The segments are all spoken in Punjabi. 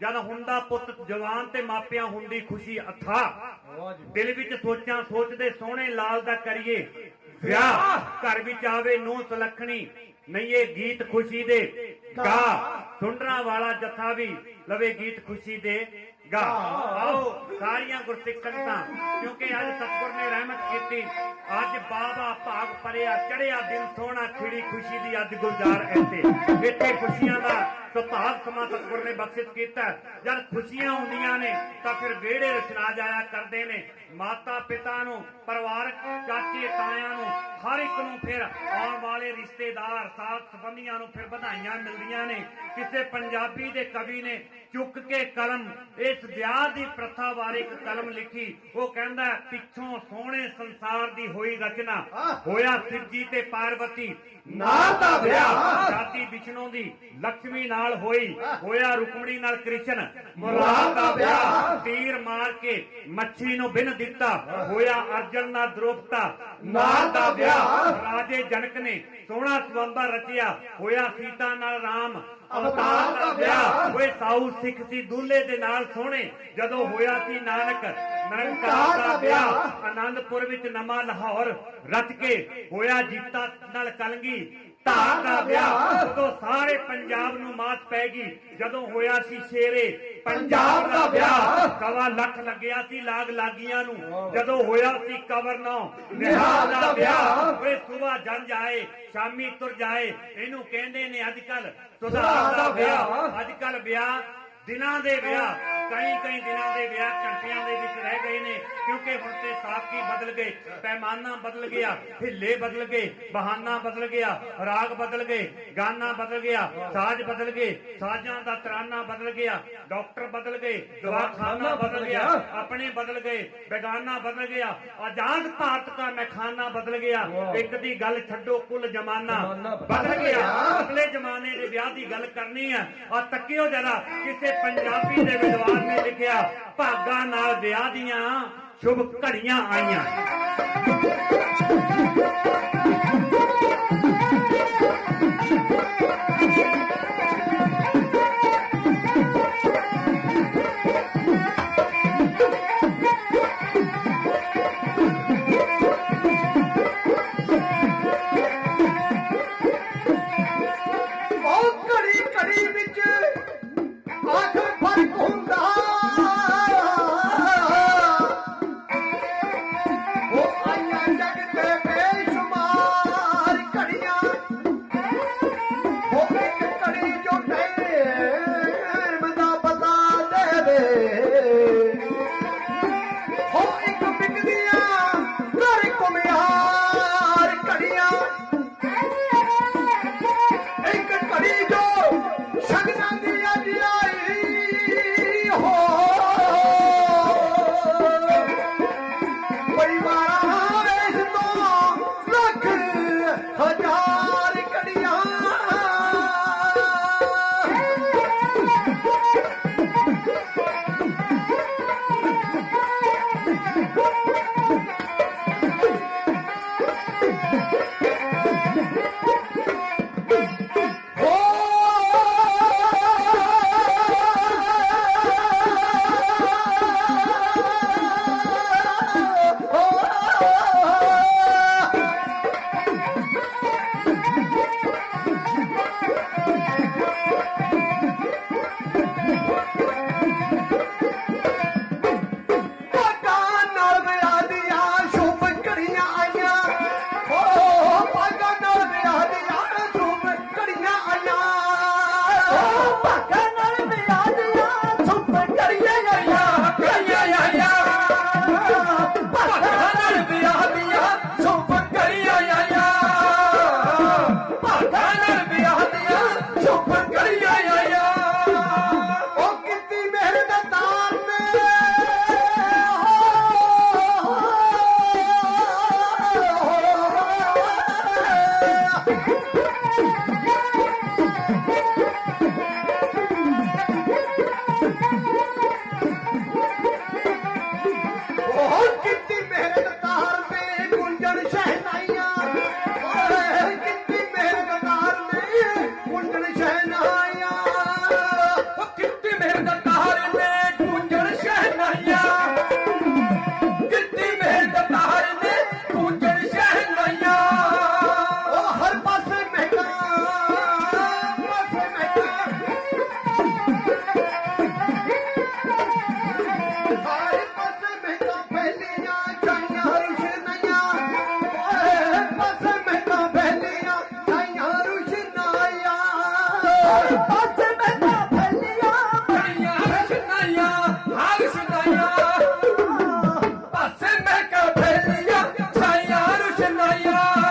ਜਦ ਹੁੰਦਾ ਪੁੱਤ ਜਵਾਨ ਤੇ ਮਾਪਿਆਂ ਹੁੰਦੀ ਖੁਸ਼ੀ ਅਥਾ। ਦਿਲ ਵਿੱਚ ਸੋਚਾਂ ਸੋਚਦੇ ਸੋਹਣੇ ਲਾਲ ਦਾ ਕਰੀਏ। ਵਿਆਹ। ਘਰ ਵਿੱਚ ਆਵੇ ਨੂੰ ਸੁਲੱਖਣੀ। ਨਹੀਂ ਇਹ ਗੀਤ ਖੁਸ਼ੀ ਦੇ। ਗਾ। ਸੁੰਡਰਾ ਵਾਲਾ ਜਥਾ ਵੀ ਲਵੇ ਗੀਤ ਖੁਸ਼ੀ ਦੇ ਗਾ। ਆਓ, ਸਾਰੀਆਂ ਗੁਰਸਿੱਖ ਸੰਗਤਾਂ ਕਿਉਂਕਿ ਅੱਜ ਸਤਿਗੁਰ ਨੇ ਰਹਿਮਤ ਕੀਤੀ। ਅੱਜ ਬਾਬਾ ਭਾਗ ਪਰਿਆ ਚੜਿਆ ਦਿਨ ਸੋਹਣਾ, ਖਿੜੀ ਖੁਸ਼ੀ ਦੀ ਅੱਜ ਗੁਲਜ਼ਾਰ ਇੱਥੇ। ਇੱਥੇ ਖੁਸ਼ੀਆਂ ਦਾ ਸੁਭਾਗ ਸਮਾਂ ਸਤਿਗੁਰ ਨੇ ਬਖਸ਼ਿਸ਼ ਕੀਤਾ। ਜਦ ਖੁਸ਼ੀਆਂ ਹੁੰਦੀਆਂ ਨੇ, ਤਾਂ ਫਿਰ ਵਿਹੜੇ ਰਚਨਾ ਜਾਇਆ ਕਰਦੇ ਨੇ। ਮਾਤਾ ਪਿਤਾ ਨੂੰ ਪਰਿਵਾਰਕ ਚਾਚੇ, ਤਾਇਆਂ ਨੂੰ, ਹਰ ਇੱਕ ਨੂੰ ਫਿਰ ਆਉਣ ਵਾਲੇ ਰਿਸ਼ਤੇਦਾਰ, ਸਾਥ ਸੰਬੰਧੀਆਂ ਨੂੰ ਫਿਰ ਵਧਾਈਆਂ ਮਿਲਦੀਆਂ ਨੇ, ਕਿਸੇ ਪੰਜਾਬੀ ਦੇ ਕਵੀ ਨੇ ਚੁੱਕ ਕੇ ਕਲਮ, ਇਸ ਵਿਆਹ ਦੀ ਪ੍ਰਥਾ ਬਾਰੇ ਇੱਕ ਕਲਮ ਲਿਖੀ ਉਹ ਕਹਿੰਦਾ, ਪਿੱਛੋਂ ਸੋਹਣੇ ਸੰਸਾਰ ਦੀ ਹੋਈ ਰਚਨਾ ਹੋਇਆ ਸਿਵਜੀ ਤੇ ਪਾਰਵਤੀ ਨਾਰ ਦਾ ਵਿਆਹ। ਜਾਤੀ ਵਿਸ਼ਨੂੰ ਦੀ ਲక్ష్ਮੀ ਨਾਲ ਹੋਈ ਹੋਇਆ ਰੁਕਮਣੀ ਨਾਲ ਕ੍ਰਿਸ਼ਨ ਮੁਰਾਦ ਦਾ ਵਿਆਹ। ਤੀਰ ਮਾਰ ਕੇ ਮੱਛੀ ਨੂੰ ਬਿਨ ਦਿੱਤਾ ਹੋਇਆ ਅਰਜਨ ਨਾਲ ਦ੍ਰੋਪਤਾ ਨਾਰ ਦਾ ਵਿਆਹ। ਰਾਜੇ ਜਨਕ ਨੇ ਸੋਹਣਾ ਸਵੰਬਰ ਰਚਿਆ ਹੋਇਆ ਸੀਤਾ ਨਾਲ ਰਾਮ ਅਵਤਾਰ ਦਾ ਵਿਆਹ। ਓਏ ਸਾਊ ਸਿੱਖ ਸੀ ਦੂਲੇ ਦੇ ਨਾਲ ਸੋਹਣੇ ਜਦੋਂ ਹੋਇਆ ਸੀ ਨਾਨਕ ਨਿਰੰਕਾਰ ਦਾ ਵਿਆਹ। ਆਨੰਦਪੁਰ ਵਿੱਚ ਨਵਾਂ ਲਾਹੌਰ ਰਚ ਕੇ ਹੋਇਆ ਜੀਤਾ ਨਾਲ ਕਲਗੀ ਧਾਰ ਦਾ ਵਿਆਹ ਜਦੋਂ ਸਾਰੇ ਪੰਜਾਬ ਨੂੰ ਮਾਤ ਪੈ ਗਈ ਜਦੋਂ ਹੋਇਆ ਸੀ ਸ਼ੇਰੇ ਪੰਜਾਬ ਦਾ ਵਿਆਹ। ਸਵਾ ਲੱਖ ਲੱਗਿਆ ਸੀ ਲਾਗ ਲਾਗੀਆਂ ਨੂੰ ਜਦੋਂ ਹੋਇਆ ਸੀ ਕਵਰ ਨੌ ਨਿਹਾਲ ਦਾ ਵਿਆਹ। ਓਏ ਸੁਬਾ ਜੰਜ ਆਏ ਸ਼ਾਮੀ ਤੁਰ ਜਾਏ ਇਹਨੂੰ ਕਹਿੰਦੇ ਨੇ ਅੱਜ ਕੱਲ ਸੁਧਾਰ ਦਾ ਵਿਆਹ। ਅੱਜ ਕੱਲ ਵਿਆਹ ਦਿਨਾਂ ਦੇ ਵਿਆਹ ਕਈ ਕਈ ਦਿਨਾਂ ਦੇ ਵਿਆਹ ਘੰਟਿਆਂ ਦੇ ਵਿੱਚ ਰਹਿ ਗਏ ਨੇ ਕਿਉਂਕਿ ਹੁਣ ਤੇ ਸਾਖੀ ਬਦਲ ਗਏ? ਪੈਮਾਨਾ ਬਦਲ ਗਿਆ ਹਿੱਲੇ ਬਦਲ ਗਏ ਬਹਾਨਾ ਬਦਲ ਗਿਆ ਰਾਗ ਬਦਲ ਗਏ ਗਾਨਾ ਬਦਲ ਗਿਆ ਸਾਜ਼ ਬਦਲ ਗਏ ਸਾਜ਼ਾਂ ਦਾ ਤਰਾਨਾ ਬਦਲ ਗਿਆ ਡਾਕਟਰ ਬਦਲ ਗਏ ਦਵਾਖਾਨਾ ਬਦਲ ਗਿਆ ਆਪਣੇ ਬਦਲ ਗਏ ਬੇਗਾਨਾ ਬਦਲ ਗਿਆ ਆਜ਼ਾਦ ਭਾਰਤ ਦਾ ਮੈਖਾਨਾ ਬਦਲ ਗਿਆ ਇੱਕ ਦੀ ਗੱਲ ਛੱਡੋ ਕੁੱਲ ਜਮਾਨਾ ਬਦਲ ਗਿਆ। ਅਗਲੇ ਜ਼ਮਾਨੇ ਦੇ ਵਿਆਹ ਦੀ ਗੱਲ ਕਰਨੀ ਆ ਆ ਤੱਕਿਓ ਜਰਾ ਕਿਸੇ ਪੰਜਾਬੀ ਦੇ ਵਿਦਵਾਨ ਨੇ ਲਿਖਿਆ ਭਾਗਾ ਨਾਲ ਵਿਆਹ ਦੀਆਂ ਸ਼ੁਭ ਘੜੀਆਂ ਆਈਆਂ। Собака! Yeah.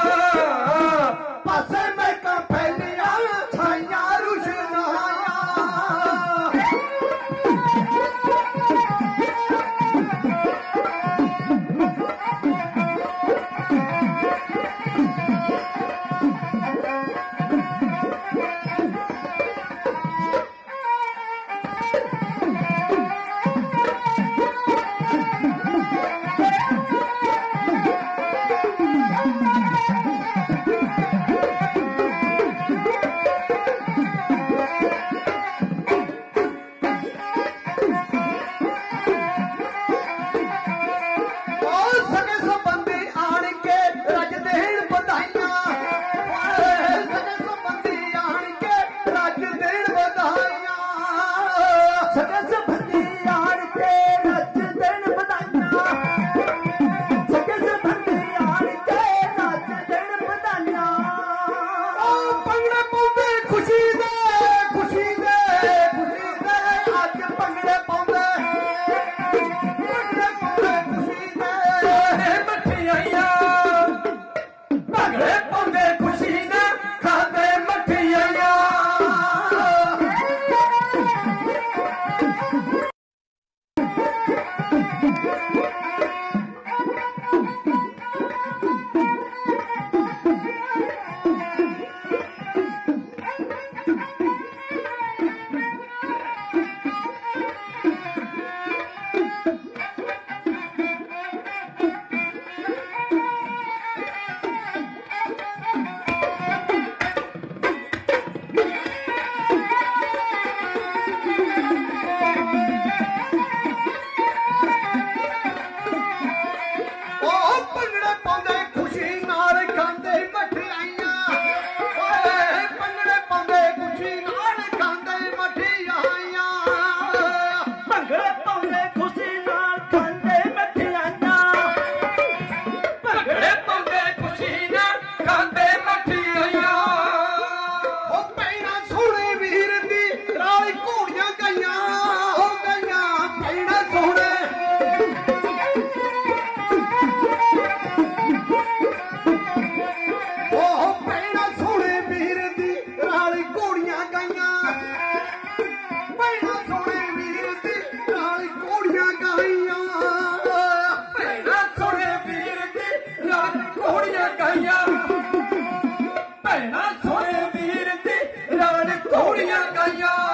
Yeah. ਭੰਗੜੇ ਪਾਉਂਦੇ gagnant, gagnant